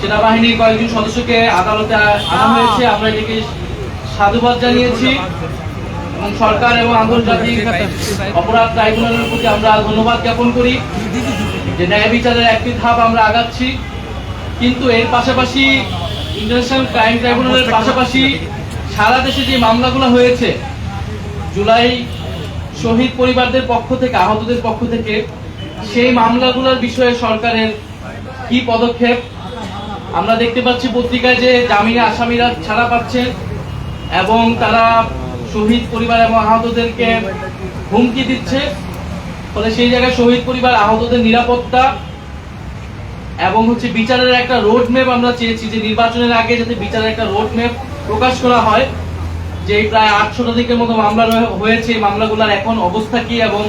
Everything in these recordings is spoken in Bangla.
সেনাবাহিনীর কয়েকজন সদস্যকে আদালতে আনা হয়েছে। আমরা এটিকে সাধুবাদ জানিয়েছি এবং সরকার এবং আন্তর্জাতিক অপরাধ ট্রাইব্যুনালের প্রতি আমরা ধন্যবাদ জ্ঞাপন করি যে ন্যায় বিচারের একটি ধাপ আমরা আগাচ্ছি। কিন্তু এর পাশাপাশি ইন্টারন্যাশনাল ক্রাইম ট্রাইব্যুনালের পাশাপাশি সারা দেশে যে মামলাগুলো হয়েছে, জুলাই শহীদ পরিবারদের পক্ষ থেকে, আহতদের পক্ষ থেকে সেই মামলাগুলোর বিষয়ে সরকারের কি পদক্ষেপ? আমরা দেখতে পাচ্ছি পত্রিকায় যে জামিনে আসামিরা ছাড়া পাচ্ছেন এবং তারা শহীদ পরিবার এবং আহতদেরকে হুমকি দিচ্ছে। ফলে সেই জায়গায় শহীদ পরিবার, আহতদের নিরাপত্তা এবং হচ্ছে বিচারের একটা রোড ম্যাপ আমরা চেয়েছি যে নির্বাচনের আগে যাতে বিচারের একটা রোড ম্যাপ প্রকাশ করা হয়। যে প্রায় আটশো দিকের মতো মামলা হয়েছে। মামলাগুলোর এখন অবস্থা কি এবং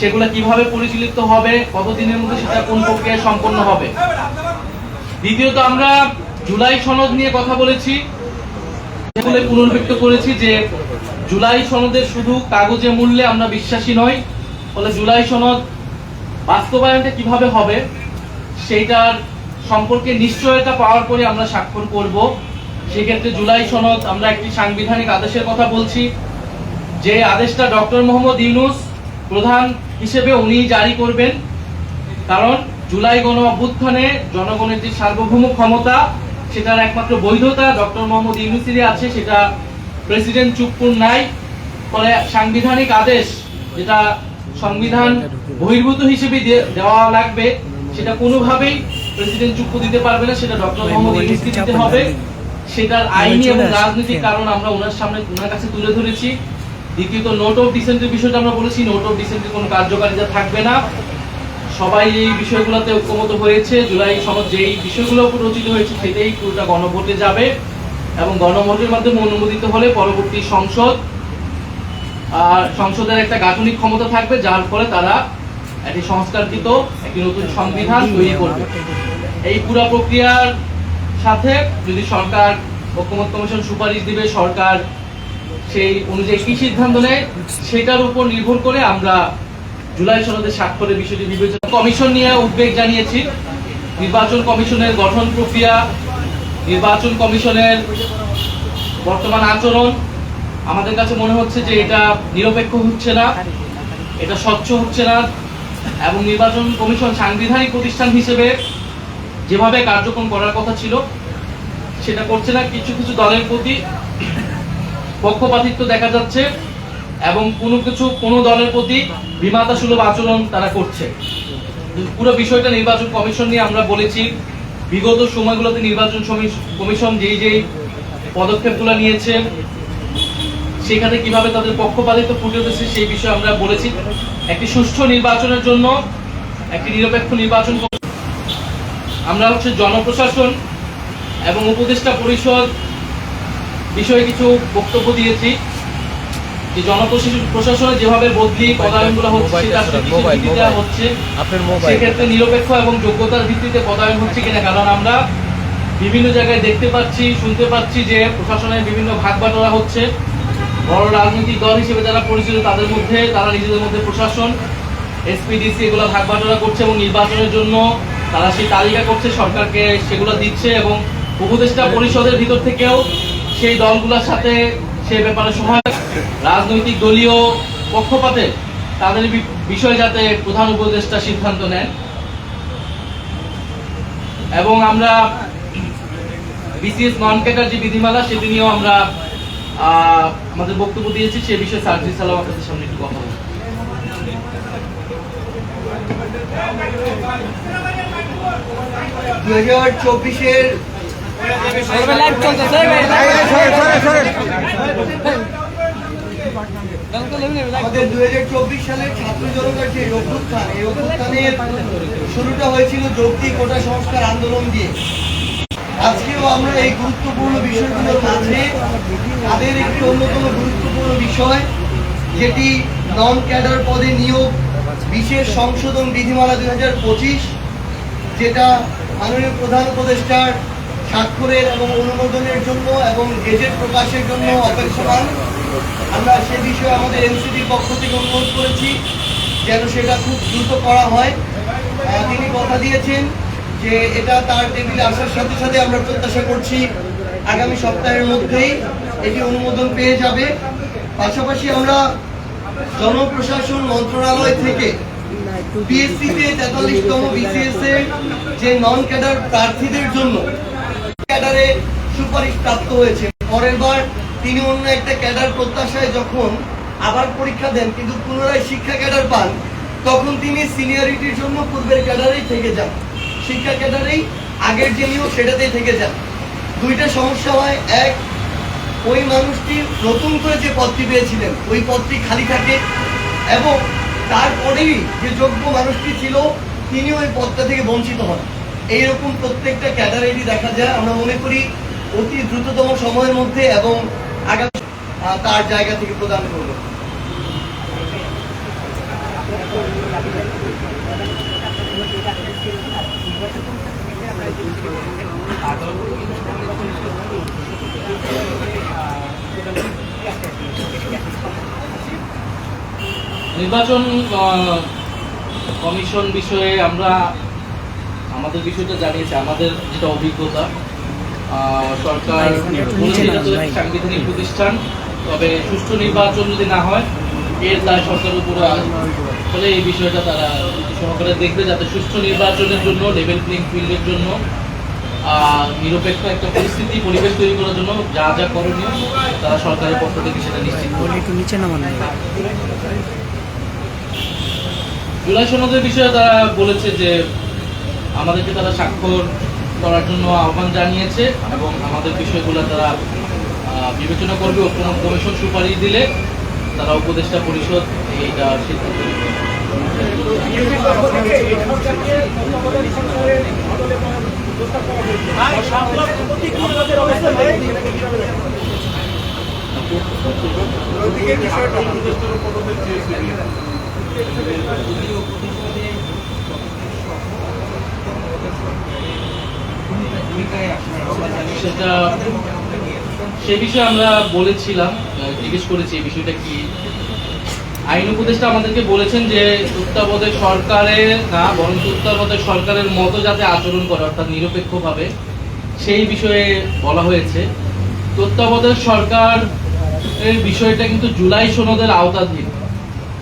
সেগুলো কীভাবে পরিচালিত হবে, কতদিনের মধ্যে সেটা কোন প্রক্রিয়ায় সম্পন্ন হবে? দ্বিতীয়ত আমরা জুলাই সনদ নিয়ে কথা বলেছি। বলে পুনর্ব্যক্ত করেছি যে জুলাই সনদের শুধু কাগজে মূল্যে আমরা বিশ্বাসী নই, ফলে জুলাই সনদ বাস্তবায়নটা কীভাবে হবে সেইটার সম্পর্কে নিশ্চয়তা পাওয়ার পরে আমরা স্বাক্ষর করব। সেক্ষেত্রে জুলাই সনদ আমরা একটি সাংবিধানিক আদেশের কথা বলছি, যে আদেশটা ডক্টর মোহাম্মদ ইউনুস প্রধান হিসেবে উনি জারি করবেন কারণ জুলাই গণ অভ্যুত্থানে জনগণের যে সার্বভৌম ক্ষমতা সেটার একমাত্র বৈধতা ডক্টর মোহাম্মদ ইউনুসিরে আছে সেটা প্রেসিডেন্ট চুপ্পুর নাই। ফলে সাংবিধানিক আদেশ যেটা সংবিধান বহির্ভূত হিসেবে দেওয়া লাগবে সেটা কোনোভাবেই প্রেসিডেন্ট চুপ্পু দিতে পারবে না সেটা ডক্টর মোহাম্মদ ইউনুসকে দিতে হবে। সেটার আইনি এবং রাজনৈতিক কারণ আমরা ওনার সামনে ওনার কাছে তুলে ধরেছি। দ্বিতীয়ত নোট অফ ডিসেন্টের বিষয়টা আমরা বলেছি নোট অফ ডিসেন্টের কোনো কার্যকারিতা থাকবে না। সবাই এই বিষয়গুলোতে ঐক্যমত হয়েছে। জুলাই সনদ যেই বিষয়গুলো রচিত হয়েছে, সেটাই পুরোটা গণভোটে যাবে এবং গণভোটের মাধ্যমে অনুমোদিত হলে পরবর্তী সংসদ, আর সংসদের একটা গাঠনিক ক্ষমতা থাকবে, যার ফলে তারা একটি সংস্কারকৃত, একটি নতুন সংবিধান তৈরি করবে। এই পুরো প্রক্রিয়ার সাথে যদি সরকার, ঐক্যমত কমিশন সুপারিশ দিবে, সরকার সেই অনুযায়ী কি সিদ্ধান্ত নেয়, সেটার উপর নির্ভর করে আমরা জুলাই সনদের স্বাক্ষরের বিষয়টি বিবেচনা কমিশন নিয়ে উদ্বেগ জানিয়েছি। নির্বাচন কমিশনের গঠন প্রক্রিয়া, নির্বাচন কমিশনের বর্তমান আচরণ, আমাদের কাছে মনে হচ্ছে যে এটা নিরপেক্ষ হচ্ছে না, এটা স্বচ্ছ হচ্ছে না, এবং নির্বাচন কমিশন সাংবিধানিক প্রতিষ্ঠান হিসেবে যেভাবে কার্যক্রম করার কথা ছিল, সেটা করছে না। কিছু কিছু দলের প্রতি পক্ষপাতিত্ব দেখা যাচ্ছে এবং কোনো কিছু কোনো দলের প্রতি বিমাতা সুলভ আচরণ তারা করছে। পুরো বিষয়টা নির্বাচন কমিশন নিয়ে আমরা বলেছি। বিগত সময়গুলোতে নির্বাচন কমিশন যেই যেই পদক্ষেপগুলো নিয়েছে, সেখানে কীভাবে তাদের পক্ষপাতিত্ব ফুটে উঠেছে সেই বিষয়ে আমরা বলেছি। একটি সুষ্ঠু নির্বাচনের জন্য একটি নিরপেক্ষ নির্বাচন আমরা হচ্ছে জনপ্রশাসন এবং উপদেষ্টা পরিষদ বিষয়ে কিছু বক্তব্য দিয়েছি যে জনপ্রশাসন প্রশাসনে যেভাবে বদলি পদায়নগুলো হচ্ছে। হচ্ছে। সেক্ষেত্রে নিরপেক্ষ এবং যোগ্যতার ভিত্তিতে পদায়ন হচ্ছে কিনা কারণ আমরা বিভিন্ন জায়গায় দেখতে পাচ্ছি শুনতে পাচ্ছি যে প্রশাসনের বিভিন্ন ভাগ বাটোয়ারা হচ্ছে। বড় রাজনৈতিক দল হিসেবে যারা পরিচিত তাদের মধ্যে তারা নিজেদের মধ্যে প্রশাসন এসপিডিসি এগুলো ভাগ বাটোয়ারা করছে এবং নির্বাচনের জন্য তারা সেই তালিকা করছে সরকারকে সেগুলো দিচ্ছে এবং উপদেষ্টা পরিষদের ভিতর থেকেও সেই দলগুলোর সাথে সে ব্যাপারে সময় রাজনৈতিক দলীয় পক্ষপাতে তাদের বিষয়ে যাতে প্রধান উপদেষ্টা সিদ্ধান্ত নেন। এবং আমরা বিসিএস নন ক্যাটার যে বিধিমালা, সেটি নিয়েও আমরা আমাদের বক্তব্য দিয়েছি। সে বিষয়ে সার্জি সালাম আপনাদের সামনে একটু কথা দু হাজার চব্বিশের শুরুটা হয়েছিল যৌক্তিক সংস্কার আন্দোলন দিয়ে আজকেও আমরা এই গুরুত্বপূর্ণ বিষয়গুলোর মাঝে তাদের একটি অন্যতম গুরুত্বপূর্ণ বিষয় যেটি নন ক্যাডার পদে নিয়োগ বিশেষ সংশোধন বিধিমালা দুই হাজার পঁচিশ, যেটা মাননীয় প্রধান উপদেষ্টার স্বাক্ষরের এবং অনুমোদনের জন্য এবং গেজেট প্রকাশের জন্য অপেক্ষমান। আমরা সে বিষয়ে আমাদের এনসিপির পক্ষ থেকে অনুরোধ করেছি যেন সেটা খুব দ্রুত করা হয়। তিনি কথা দিয়েছেন যে এটা তার টেবিলে আসার সাথে সাথে আমরা প্রত্যাশা করছি আগামী সপ্তাহের মধ্যেই এটি অনুমোদন পেয়ে যাবে। পাশাপাশি আমরা জনপ্রশাসন মন্ত্রণালয় থেকে বিএসসিতে তেতাল্লিশতম বিসিএস এর যে নন ক্যাডার প্রার্থীদের জন্য ক্যাডারে সুপারিশ প্রাপ্ত হয়েছে। পরের বার তিনি অন্য একটা ক্যাডার প্রত্যাশায় যখন আবার পরীক্ষা দেন, কিন্তু পুনরায় শিক্ষা ক্যাডার পান, তখন তিনি সিনিয়রিটির জন্য পূর্বের ক্যাডারেই থেকে যান। শিক্ষা ক্যাডারেই আগের যে নিয়োগ সেটাতেই থেকে যান। দুইটা সমস্যা হয়। এক, ওই মানুষটি নতুন করে যে পদটি পেয়েছিলেন, ওই পদটি খালি থাকে এবং তারপরেই যে যোগ্য মানুষটি ছিল, তিনি ওই পদটা থেকে বঞ্চিত হন। এইরকম প্রত্যেকটা ক্যাডারেরই দেখা যায়। আমরা মনে করি অতি দ্রুততম সময়ের মধ্যে এবং আগামী তার জায়গা থেকে প্রদান করবে। নির্বাচন কমিশন বিষয়ে আমরা আমাদের বিষয়টা জানিয়েছি আমাদের যেটা অভিজ্ঞতা সরকার সাংবিধানিক প্রতিষ্ঠান তবে সুষ্ঠু নির্বাচন যদি না হয় এর দায় সরকারের উপরে ফলে এই বিষয়টা তারা সহকারে দেখবে যাতে সুষ্ঠু নির্বাচনের জন্য লেভেল প্লেইং ফিল্ডের জন্য নিরপেক্ষ একটা পরিস্থিতি পরিবেশ তৈরি করার জন্য যা যা করণীয় তারা সরকারের পক্ষ থেকে সেটা নিশ্চিত করবে। একটু নিচে নামান জুলাই সনদের বিষয়ে তারা বলেছে যে আমাদেরকে তারা স্বাক্ষর করার জন্য আহ্বান জানিয়েছে এবং আমাদের বিষয়গুলো তারা বিবেচনা করবে ঐক্যমত কমিশন সুপারিশ দিলে তারা উপদেষ্টা পরিষদ এইটা সিদ্ধান্ত। সেটা সে বিষয়ে আমরা বলেছিলাম জিজ্ঞেস করেছি এই বিষয়টা কি। আইন উপদেষ্টা আমাদেরকে বলেছেন যে তত্ত্বাবধায়ক না বরং তত্ত্বাবধায়ক সরকারের মতো যাতে আচরণ করে, অর্থাৎ নিরপেক্ষভাবে, সেই বিষয়ে বলা হয়েছে। তত্ত্বাবধায়ক সরকার এর বিষয়টা কিন্তু জুলাই সনদের আওতাধীন।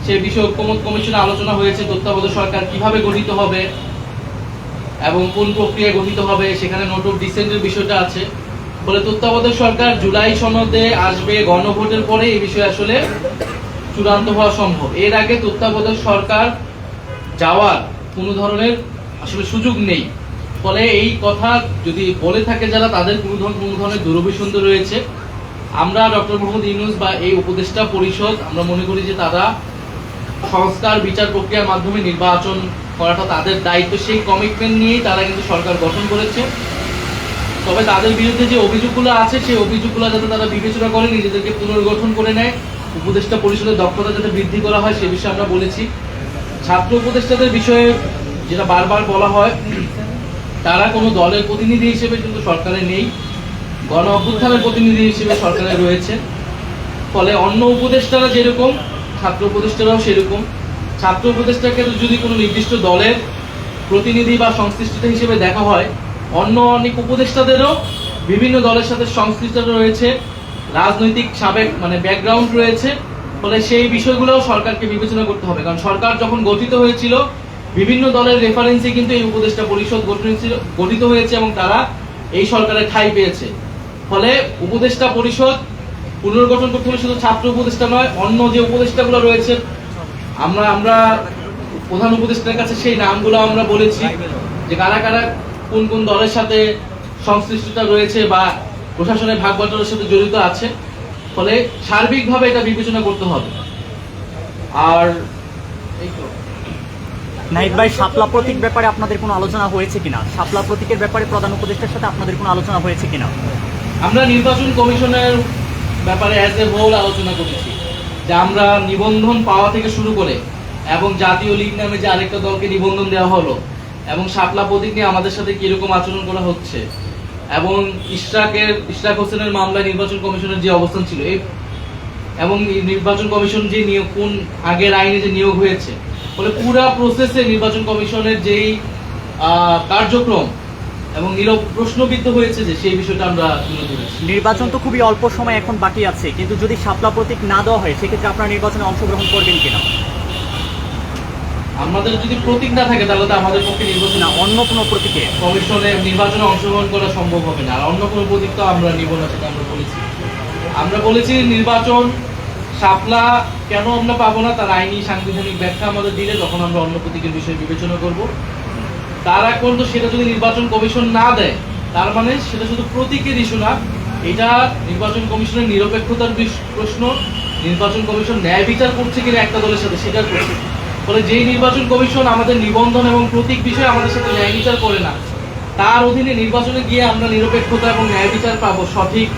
সেই বিষয়ে ঐক্যমত কমিশনে আলোচনা হয়েছে তত্ত্বাবধায়ক সরকার কীভাবে গঠিত হবে এবং কোন প্রক্রিয়ায় গঠিত হবে সেখানে নোট অফ ডিসেন্টের বিষয়টা আছে। ফলে তত্ত্বাবধায়ক সরকার জুলাই সনদে আসবে গণভোটের পরে এই বিষয়ে আসলে চূড়ান্ত হওয়া সম্ভব। এর আগে তত্ত্বাবধায়ক সরকার যাওয়ার কোনো ধরনের আসলে সুযোগ নেই। ফলে এই কথা যদি বলে থাকে যারা, তাদের কোনো ধরনের কোনো ধরনের দুরভিসন্ধ রয়েছে। আমরা ডক্টর মোহাম্মদ ইউনুস বা এই উপদেষ্টা পরিষদ, আমরা মনে করি যে তারা সংস্কার, বিচার প্রক্রিয়ার মাধ্যমে নির্বাচন করাটা তাদের দায়িত্ব। সেই কমিটমেন্ট নিয়েই তারা কিন্তু সরকার গঠন করেছে। তবে তাদের বিরুদ্ধে যে অভিযোগগুলো আছে, সেই অভিযোগগুলো যাতে তারা বিবেচনা করে, নিজেদেরকে পুনর্গঠন করে নেয়, উপদেষ্টা পরিষদের দক্ষতা যাতে বৃদ্ধি করা হয়, সে বিষয়ে আমরা বলেছি। ছাত্র উপদেষ্টাদের বিষয়ে যেটা বারবার বলা হয়, তারা কোনো দলের প্রতিনিধি হিসেবে কিন্তু সরকারে নেই। গণ অভ্যুত্থানের প্রতিনিধি হিসেবে সরকারে রয়েছে। ফলে অন্য উপদেষ্টারা যেরকম ছাত্র উপদেষ্টারাও সেরকম। ছাত্র উপদেষ্টাকে যদি কোনো নির্দিষ্ট দলের প্রতিনিধি বা সংশ্লিষ্টতা হিসেবে দেখা হয়, অন্য অনেক উপদেষ্টাদেরও বিভিন্ন দলের সাথে সংশ্লিষ্টতা রয়েছে, রাজনৈতিক সাবেক মানে ব্যাকগ্রাউন্ড রয়েছে, ফলে সেই বিষয়গুলোও সরকারকে বিবেচনা করতে হবে। কারণ সরকার যখন গঠিত হয়েছিল, বিভিন্ন দলের রেফারেন্সে কিন্তু এই উপদেষ্টা পরিষদ গঠিত হয়েছে এবং তারা এই সরকারের ঠাঁই পেয়েছে। ফলে উপদেষ্টা পরিষদ পুনর্গঠন করতে হলে শুধু ছাত্র উপদেষ্টা নয় অন্য যে উপদেষ্টাগুলো রয়েছে আমরা আমরা প্রধান উপদেষ্টার কাছে সেই নামগুলো আমরা বলেছি যে কারা কারা কোন কোন দলের সাথে সংশ্লিষ্টতা রয়েছে বা প্রশাসনের ভাগ বন্টনের সাথে জড়িত আছে ফলে সার্বিকভাবে এটা বিবেচনা করতে হবে। আর এই তো। নাহিদ ভাই শাপলা প্রতীক ব্যাপারে আপনাদের কোনো আলোচনা হয়েছে কিনা? শাপলা প্রতীকের ব্যাপারে প্রধান উপদেষ্টার সাথে আপনাদের কোনো আলোচনা হয়েছে কিনা? আমরা নির্বাচন কমিশনের ব্যাপারে অ্যাজ এ হোল আলোচনা করেছি, যে আমরা নিবন্ধন পাওয়া থেকে শুরু করে এবং জাতীয় লীগ নামে যে আরেকটা দলকে নিবন্ধন দেওয়া হলো এবং শাপলা প্রতীক নিয়ে আমাদের সাথে কীরকম আচরণ করা হচ্ছে এবং ইশরাকের, ইশরাক হোসেনের মামলায় নির্বাচন কমিশনের যে অবস্থান ছিল, এই এবং নির্বাচন কমিশন যে নিয়োগ, কোন আগের আইনে যে নিয়োগ হয়েছে, ফলে পুরা প্রসেসে নির্বাচন কমিশনের যেই কার্যক্রম এবং নীরব প্রশ্নবিদ্ধ হয়েছে যে সেই বিষয়টা আমরা তুলে ধরেছি। নির্বাচন তো খুবই অল্প সময় এখন বাকি আছে কিন্তু যদি শাপলা প্রতীক না দেওয়া হয় সেক্ষেত্রে আপনারা নির্বাচনে অংশগ্রহণ করবেন কিনা? আমাদের যদি প্রতীক না থাকে তাহলে তো আমাদের পক্ষে নির্বাচন না অন্য কোনো প্রতীকে? কমিশনে নির্বাচনে অংশগ্রহণ করা সম্ভব হবে না। আর অন্য কোনো প্রতীক তো আমরা নিব না সেটা আমরা বলেছি। আমরা বলেছি নির্বাচন শাপলা কেন আমরা পাবো না তার আইনি সাংবিধানিক ব্যাখ্যা আমাদের দিলে তখন আমরা অন্য প্রতীকের বিষয়ে বিবেচনা করব। তার পর্যন্ত সেটা যদি নির্বাচন কমিশন না দেয়, তার মানে সেটা শুধু প্রতীকের ইস্যু না, এটা নির্বাচন কমিশনের নিরপেক্ষতার প্রশ্ন নির্বাচন কমিশন ন্যায় বিচার করছে কিনা একটা দলের সাথে সেটার প্রশ্ন ফলে যেই নির্বাচন কমিশন আমাদের নিবন্ধন এবং প্রতীক বিষয়ে আমাদের সাথে ন্যায় বিচার করে না, তার অধীনে নির্বাচনে গিয়ে আমরা নিরপেক্ষতা এবং ন্যায় বিচার পাবো, সঠিক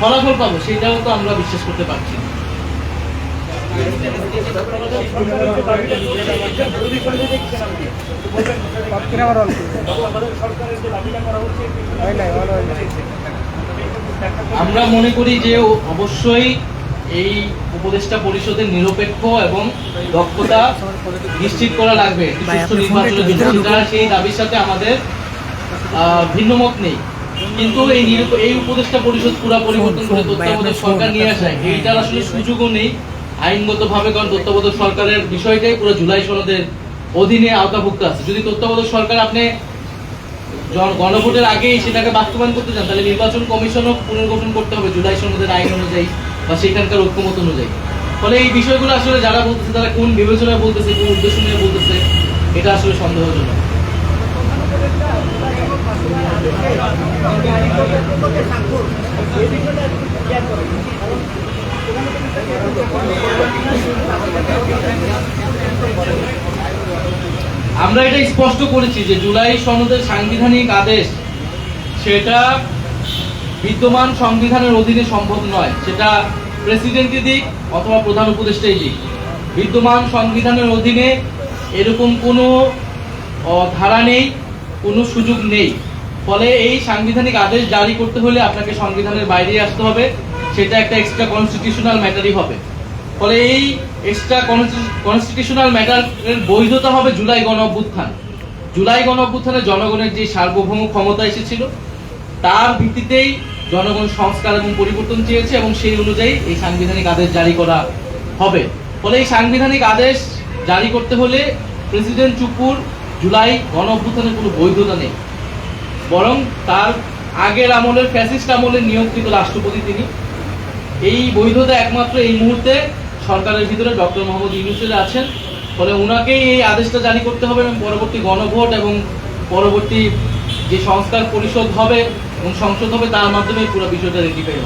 ফলাফল পাবো সেটাও তো আমরা বিশ্বাস করতে পারছি না। আমরা মনে করি যে অবশ্যই এই উপদেষ্টা পরিষদের নিরপেক্ষ এবং দক্ষতা নিশ্চিত করা লাগবে। সুষ্ঠু নির্বাচনের জন্য। সেই দাবির সাথে আমাদের ভিন্নমত নেই। কিন্তু এই নিরপ- এই উপদেষ্টা পরিষদ পুরা পরিবর্তন করে তত্ত্বাবধায়ক সরকার নিয়ে আসায় এইটার আসলে সুযোগও নেই। আইনগত ভাবে কারণ তত্ত্বাবধায়ক সরকারের বিষয়টাই পুরো জুলাই সনদের অধীনে আওতাভুক্ত আছে। যদি তত্ত্বাবধায়ক সরকার আপনি গণভোটের আগেই সেটাকে বাস্তবায়ন করতে চান, তাহলে নির্বাচন কমিশনও পুনর্গঠন করতে হবে জুলাই সনদের আইন অনুযায়ী বা সেখানকার ঐক্যমত অনুযায়ী। ফলে এই বিষয়গুলো আসলে যারা বলতেছে, তারা কোন বিবেচনায় বলতেছে, কোন উদ্দেশ্য নিয়ে বলতেছে, এটা আসলে সন্দেহজনক। আমরা এটা স্পষ্ট করেছি যে জুলাই সনদের সাংবিধানিক আদেশ সেটা বিদ্যমান সংবিধানের অধীনে সম্ভব নয়। সেটা প্রেসিডেন্টই দিক অথবা প্রধান উপদেষ্টাই দিক। বিদ্যমান সংবিধানের অধীনে এরকম কোনো ধারা নেই, কোনো সুযোগ নেই। ফলে এই সাংবিধানিক আদেশ জারি করতে হলে আপনাকে সংবিধানের বাইরে আসতে হবে। সেটা একটা এক্সট্রা কনস্টিটিউশনাল ম্যাটারই হবে। ফলে এই এক্সট্রা কনস্টিটিউশনাল ম্যাটারের বৈধতা হবে জুলাই গণ অভ্যুত্থান। জুলাই গণ অভ্যুত্থানে জনগণের যে সার্বভৌম ক্ষমতা এসেছিল, তার ভিত্তিতেই জনগণ সংস্কার এবং পরিবর্তন চেয়েছে এবং সেই অনুযায়ী এই সাংবিধানিক আদেশ জারি করা হবে। ফলে এই সাংবিধানিক আদেশ জারি করতে হলে প্রেসিডেন্ট চুপুর জুলাই গণ অভ্যুত্থানের কোনো বৈধতা নেই। বরং তার আগের আমলের, ফ্যাসিস্ট আমলের নিয়োগকৃত রাষ্ট্রপতি তিনি। এই বৈধতা একমাত্র এই মুহূর্তে সরকারের ভিতরে ডক্টর মোহাম্মদ ইউনুসের আছেন। ফলে ওনাকেই এই আদেশটা জারি করতে হবে এবং পরবর্তী গণভোট এবং পরবর্তী যে সংস্কার পরিষদ হবে এবং সংসদ হবে, তার মাধ্যমে পুরো বিষয়টা রেডি হবে